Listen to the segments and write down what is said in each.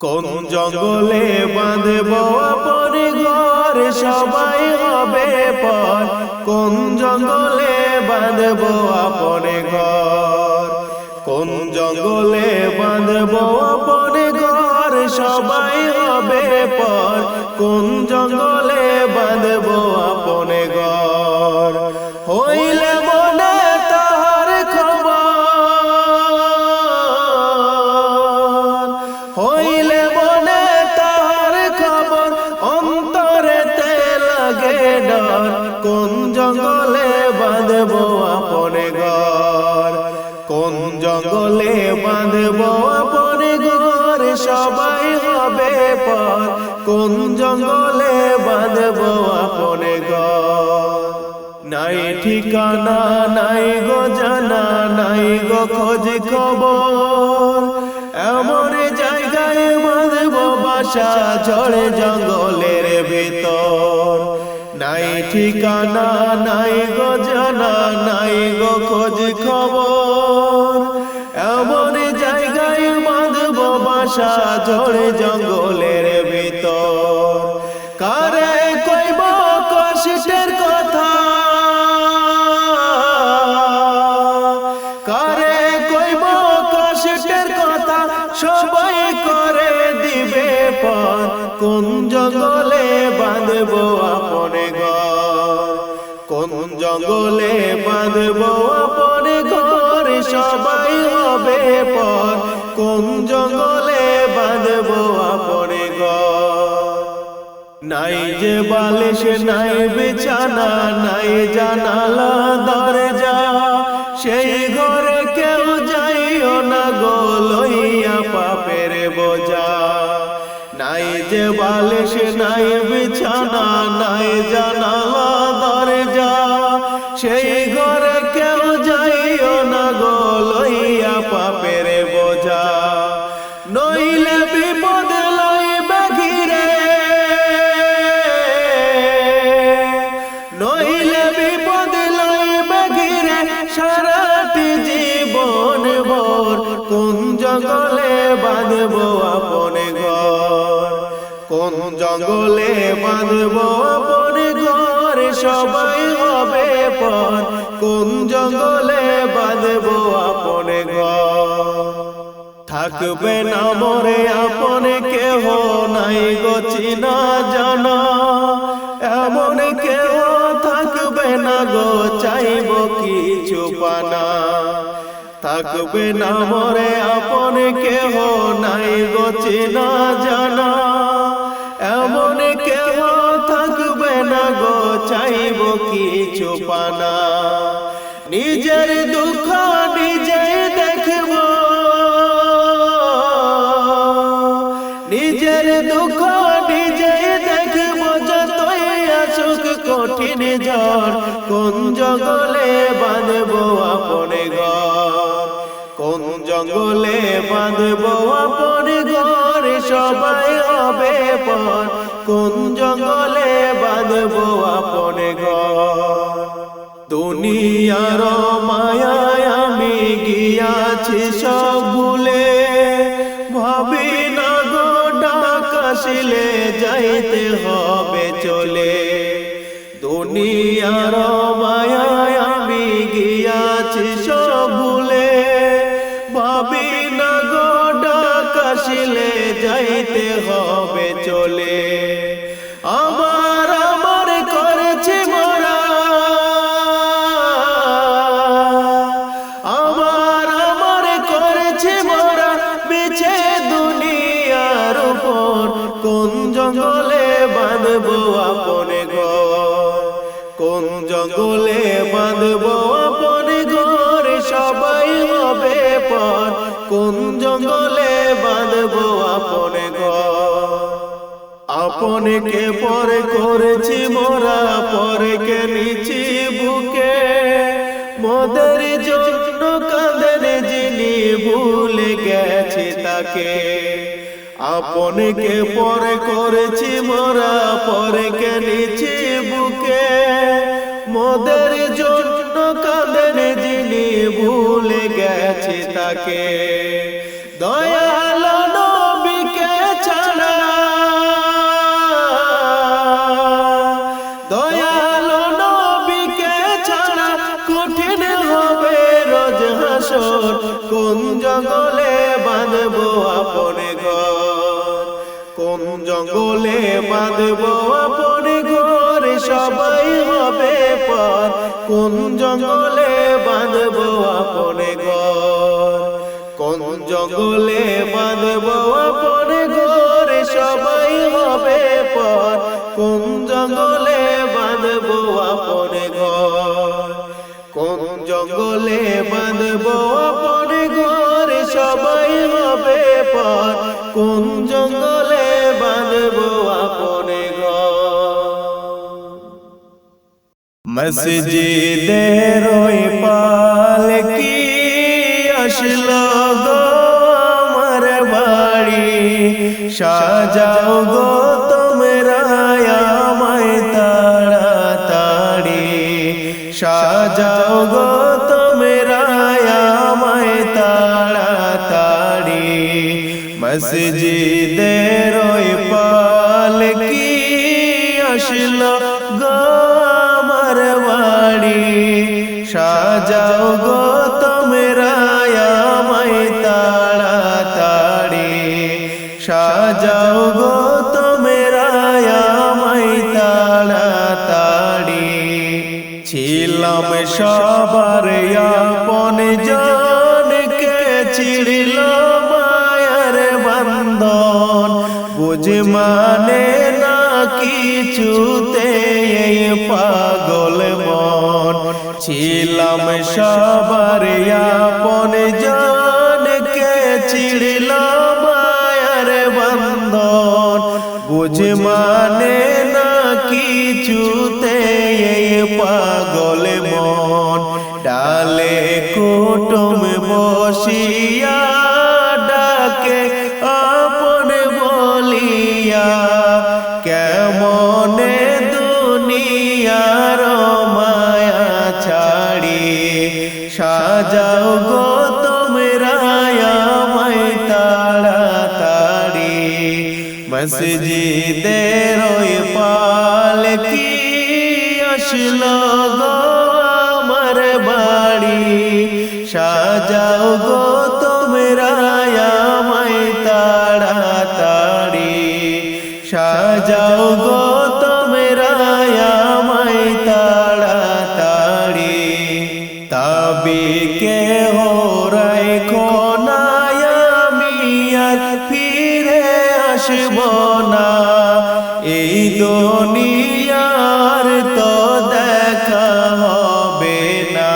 কোন জঙ্গলে বাঁধব আপন ঘর সবাই হবে পর। কোন জঙ্গলে বাঁধব আপন ঘর। কোন জঙ্গলে বাঁধব আপন ঘর সবাই হবে পর। কোন জঙ্গলে বাঁধব আপন ঘর। সবাই হবে পর কোন জঙ্গলে বাঁধব আপনে ঘর? নাই ঠিকানা, নাই গো জানা, নাই গো খোঁজ খবর। এমন জায়গায় বাঁধব বাসা ঝড়ে জঙ্গলের ভিতর। নাই ঠিকানা, নাই গো জানা, নাই গো খোঁজ খবর। জঙ্গলের ভিতর। কারে কইব কষ্টের কথা? কারে কইব কষ্টের কথা? সবাই করে দিবে পর কোন জঙ্গলে বাঁধব আপনে কোন জঙ্গলে বাঁধব আপনে ঘর? সবাই হবে পর কোন জঙ্গলে নাই যে বালিশ, নাই বিছানা, নাই জানালা, দরজা। সেই ঘরে কেউ যাইও না গো লইয়া পাপের বোঝা। নাই যে বালিশ, নাই জঙ্গলে বাঁধব আপনে ঘর, সবাই হবে পর। কোন জঙ্গলে বাঁধব আপনে ঘর? থাকবে না মরে আপনে কেহ নাই গো চিনা জানা। এমন কেহ থাকবে না গো, চাইব কিছু পানা। থাকবে না মরে আপনে কেহ নাই গো চিনা জানা। কিছু পানা। নিজের দুঃখ নিজে দেখব। নিজের দুঃখ নিজে দেখব যতই আসুক কঠিন ঝড় কোন জঙ্গলে বাঁধব আপনে ঘর? কোন জঙ্গলে বাঁধব আপনে ঘর? সবাই হবে পর। কোন জঙ্গলে বাঁধব আপনে ঘর? দুনিয়ার মায়ায় আমি গিয়াছি সব ভুলে। ভাবি না গো ডাকাশিলে যাইতে হবে চলে। দুনিয়ার জঙ্গলে বাঁধব আপনে ঘর, সবাই হবে পর। কোন জঙ্গলে বাঁধব আপনে ঘর? আপনে কে পরে করেছি মোরা পরে কে নিচি বুকে। মোদের জন্য কাঁদেন যিনি, ভুলে গেছে তাকে। আপনে কে পরে করেছি মোরা পরে কে নিচি বুকে মদের জন্য কাঁদেন যিনি ভুলে গেছে তাকে। দয়াল নবীকে ছাড়া। দয়াল নবীকে ছাড়া কঠিন হবে রোজ হাসর। কোন জঙ্গলে বাঁধব আপন ঘর? কোন জঙ্গলে বাঁধব আপন সবাই হবে পর। কোন জঙ্গলে বাঁধব আপন ঘর? কোন জঙ্গলে বাঁধব আপন ঘরে? সবাই হবে পর। কোন জঙ্গলে বাঁধব আপন ঘর? কোন জঙ্গলে বাঁধব আপন ঘরে? সবাই হবে পর। কোন জঙ্গলে বাঁধব আপন মসজিদের ওই পালকি আসলো গো আমার বাড়ি? সাজাও গো তোমরা আমায় তাড়াতাড়ি। সাজাও গো তোমরা আমায় তাড়াতাড়ি। মসজিদের ছিলাম সবার আপন জানকে চিড়িল মায়ার বন্ধন। বুঝ মানে না কিছুতে পাগল মন। ছিলাম সবার আপন জানকে চিড়িল মায়ার বন্ধন। বুঝ মানে বসিয়া ডাকে আপন বলিয়া কেমনে দুনিয়ার মায়া ছাড়ি? সাজাও গো তোমরা আমায় তাড়াতাড়ি। মসজিদের আসব না এই দুনিয়ার তো দেখা হবে না।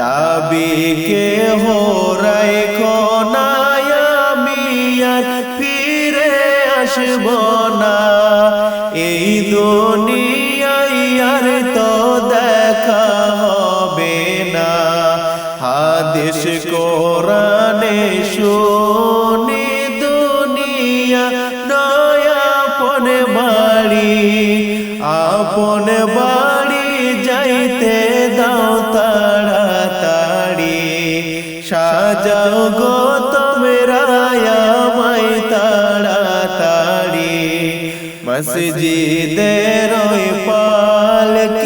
দাবি কে হো রাই আমি আর ফিরে আসব না। এই দুনিয়ায় আর তো দেখা হবে না। হাদিস কোরআনে মসজিদের পালকি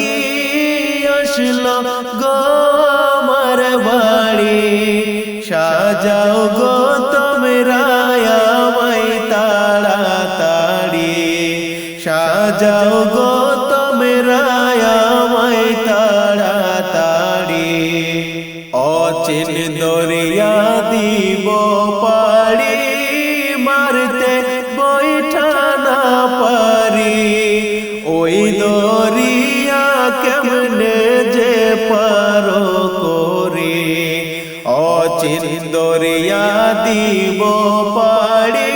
দরিয়া দিব পাড়ি,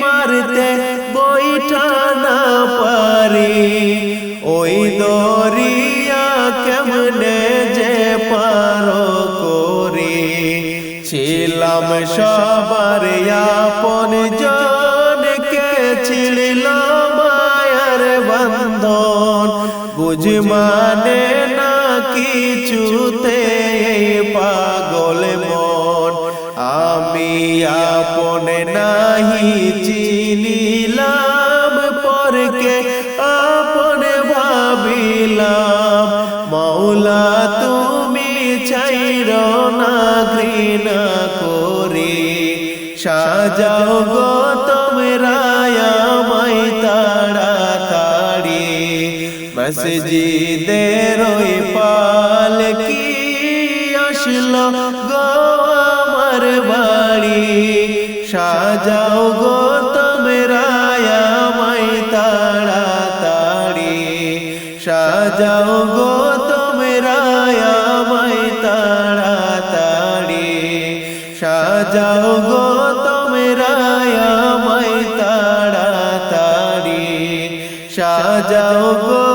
মারতে বৈঠানা পারি। ওই দরিয়া কেমনে যে পারো করে। ছিলাম সবার আপন জনকে ছিলাম মায়ার বন্ধন। বুঝ মানে না কিছুতে নাহি চিনিলাম পরকে আপন ভাবিলাম। মৌলা, তুমি চাইর না ঘৃণা করি। সাজ সাজাও গো তোমরা আমায় তাড়াতাড়ি। মসজিদের ওই গো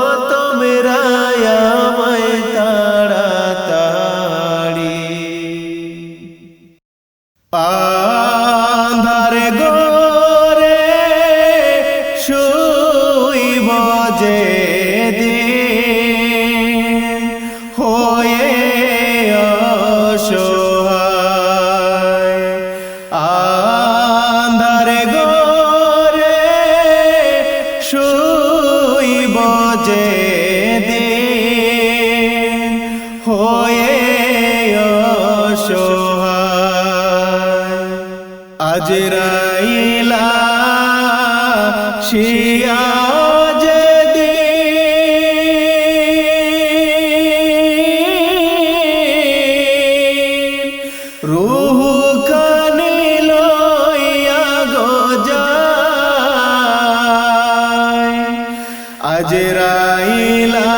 আজরাইলা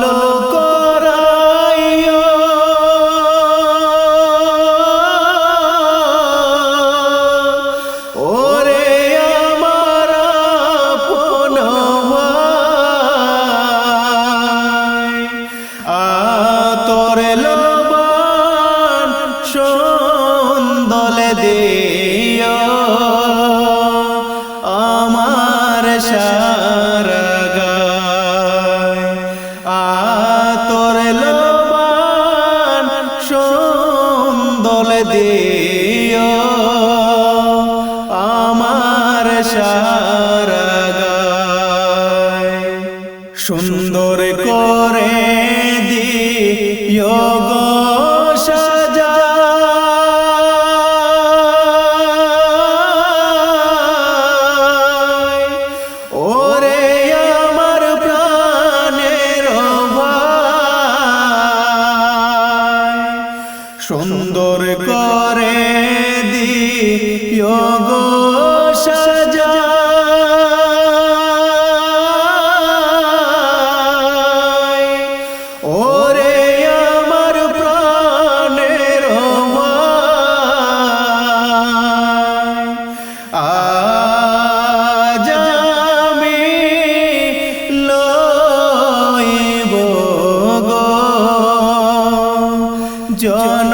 la la সুন্দর করে দিও জন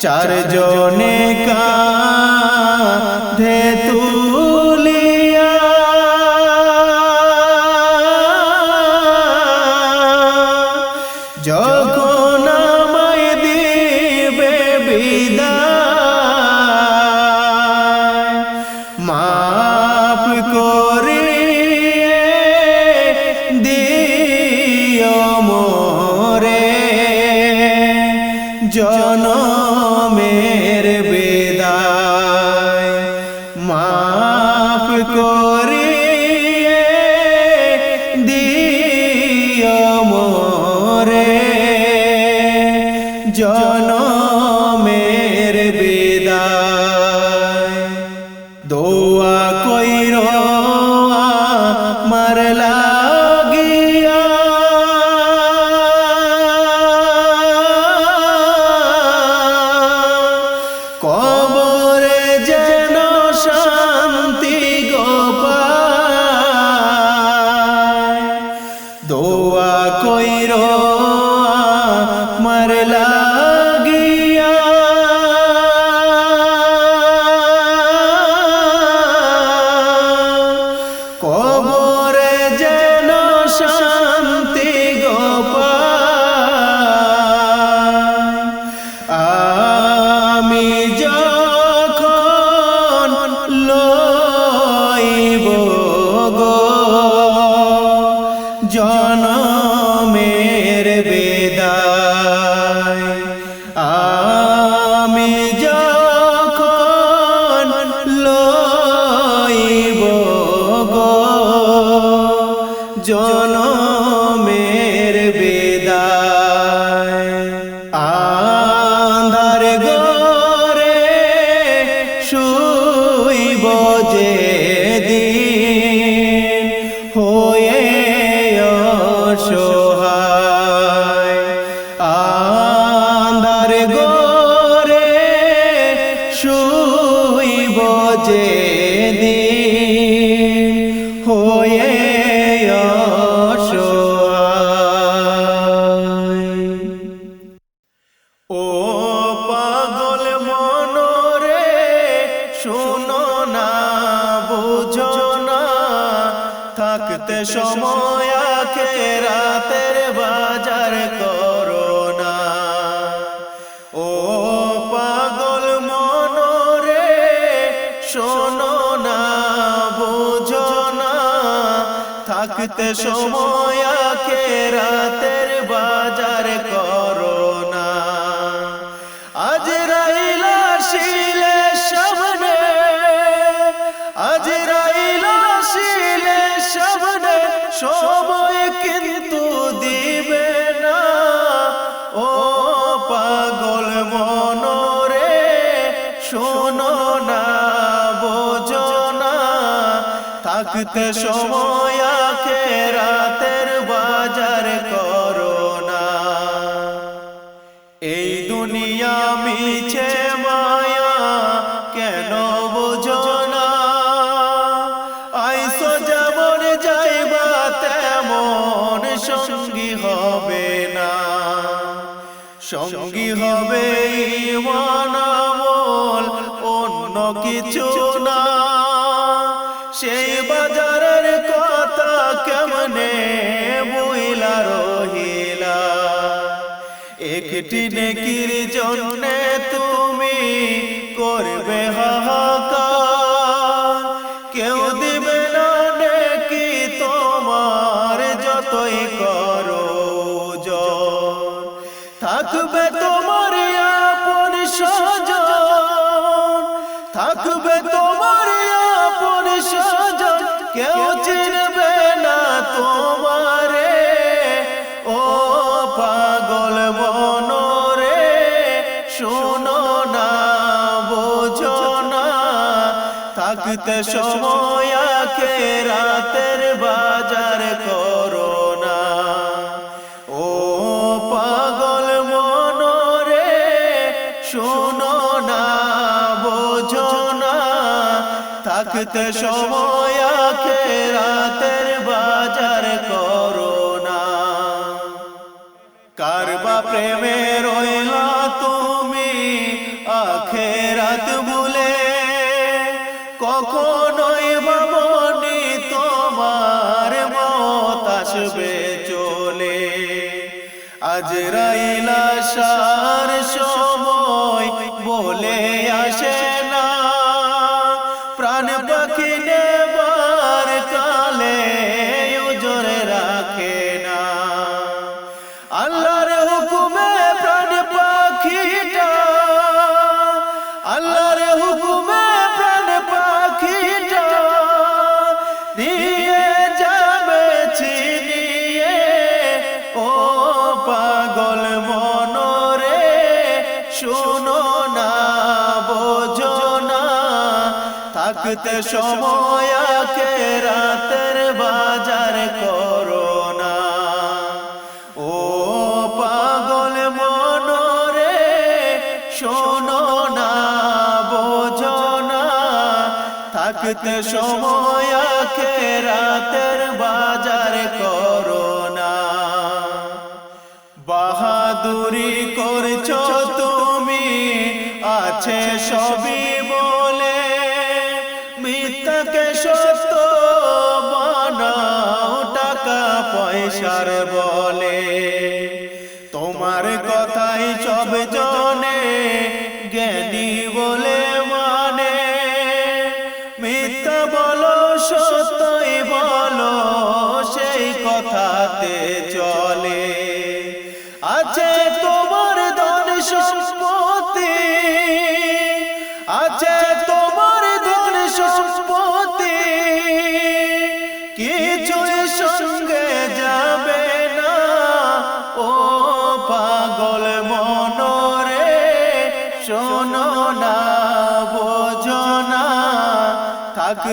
चार जोने का থাকতে সময় কেরাতের বাজার করোনা আজ রাইলা শিলে সামনে, আজ রাইলা শিলে সামনে, সময় কিন্তু দিবে না। ও পাগল মন রে শোনো না, বোঝো না, থাকতে সময় সঙ্গী হবে ইমানামল অন্য কিছু না। সেই বাজারের কথা কেমনে বইলা রহিলা? একটি নেকির জন্যে থাকতে সময় আখে রাতের বাজার করো না। ও পাগল মন রে শোনো না, বোঝো না, থাকতে সময় কখনোই মামনি তোমার মত আসবে চলে। আজ রাইলা শাহ থাকতে সময় রাতের বাজার করো না। ও পাগল মনরে, শোনো না, বোঝো না। থাকতে সময় রাতের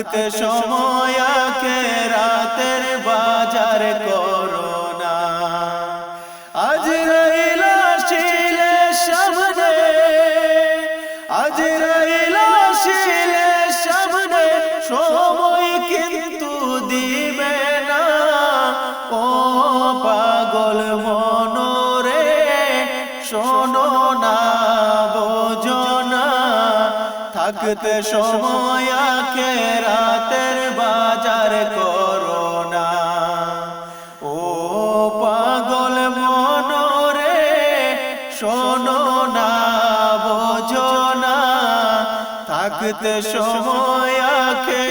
থাক সময় থাকতে সময় আখে রাতের বাজার করোনা ও পাগল মন রে শোনো না, বোঝো না। থাকতে সময় আখে